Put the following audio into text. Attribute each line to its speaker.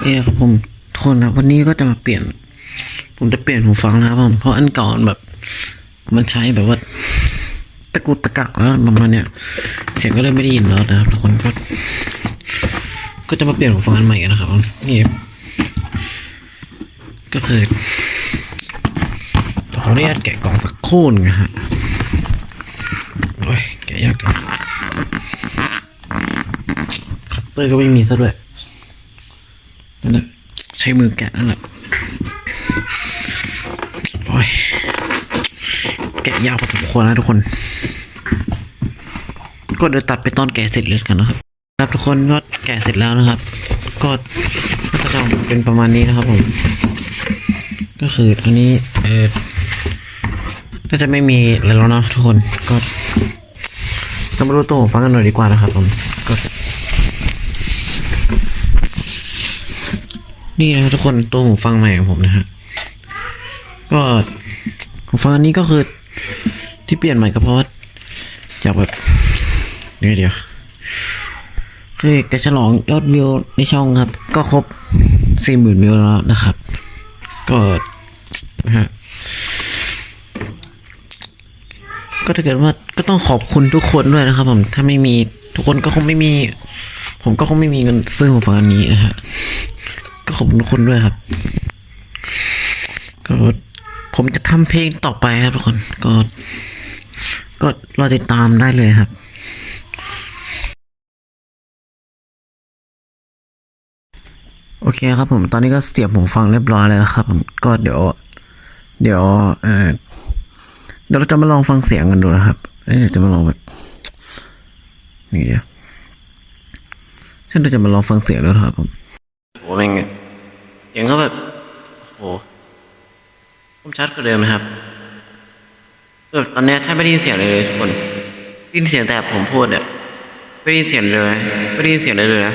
Speaker 1: เอ้ครับผมทุกคนครับวันนี้ก็จะมาเปลี่ยน ผมจะเปลี่ยนหูฟังนะครับผมเพราะอันก่ามันแบบ มันใช้แบบว่า ตะกุกตะกักแล้วประมาณเนี้ยเสียงก็เลยไม่ได้ยินแล้วนะครับทุกคนก็ก็จะมาเปลี่ยนหูฟังอันใหม่กันนะครับผมนี่ก็คือขออนุญาตแกะกล่องสักคู่นึงนะฮะโอ้ยแกะยากจังคัตเตอร์ก็ไม่มีซะด้วย ช้มือแกะนั่นแหละโอ้ยแกะยากพอสมควรนะทุกคน ก็เดี๋ยวตัดไปตอนแกะเสร็จเลยกันนะครับครับทุกคนก็แกะเสร็จแล้วนะครับ ก็ก็จะเป็นประมาณนี้นะครับผม ก็คืออันนี้เออน่าจะไม่มีอะไรแล้วนะทุกคนก็เรามาดูตัวฟังกันหน่อยดีกว่านะครับผมก็ นี่นะทุกคนตัวหูฟังใหม่ของผมนะฮะ ก็หูฟังอันนี้ก็คือที่เปลี่ยนใหม่ก็เพราะว่าอยากแบบนี่เดียวคือกระฉลองยอดวิวในช่องครับ ก็ครบสี่หมื่นวิวแล้วนะครับ ก็นะฮะก็ถ้าเกิดว่าก็ต้องขอบคุณทุกคนด้วยนะครับผมถ้าไม่มีทุกคนก็คงไม่มี ผมก็คงไม่มีเงินซื้อหูฟังอันนี้นะฮะ ขอบคุณทุกคนด้วยครับ ก็ผมจะทำเพลงต่อไปครับทุกคน ก็ ก็รอติดตามได้เลยครับโอเคครับผมตอนนี้ก็เสียบหูฟังเรียบร้อยแล้วนะครับผมก็เดี๋ยว เดี๋ยวเออเดี๋ยวเราจะมาลองฟังเสียงกันดูนะครับ เอ้ยเดี๋ยวจะมาลองแบบนี่ฉันจะมาลองฟังเสียงแล้วครับผมโอ้แม่งเสีย งก็แบบโอ้โหคมชัดกว่าเดิมนะครับแบบตอนนี้ยแทบไม่ได้ยินเสียงเลยเลยทุกคนได้ยินเสียงแต่ผมพูดอะไม่ได้ยินเสียงเลยไม่ได้ยินเสียงเลยเลยนะ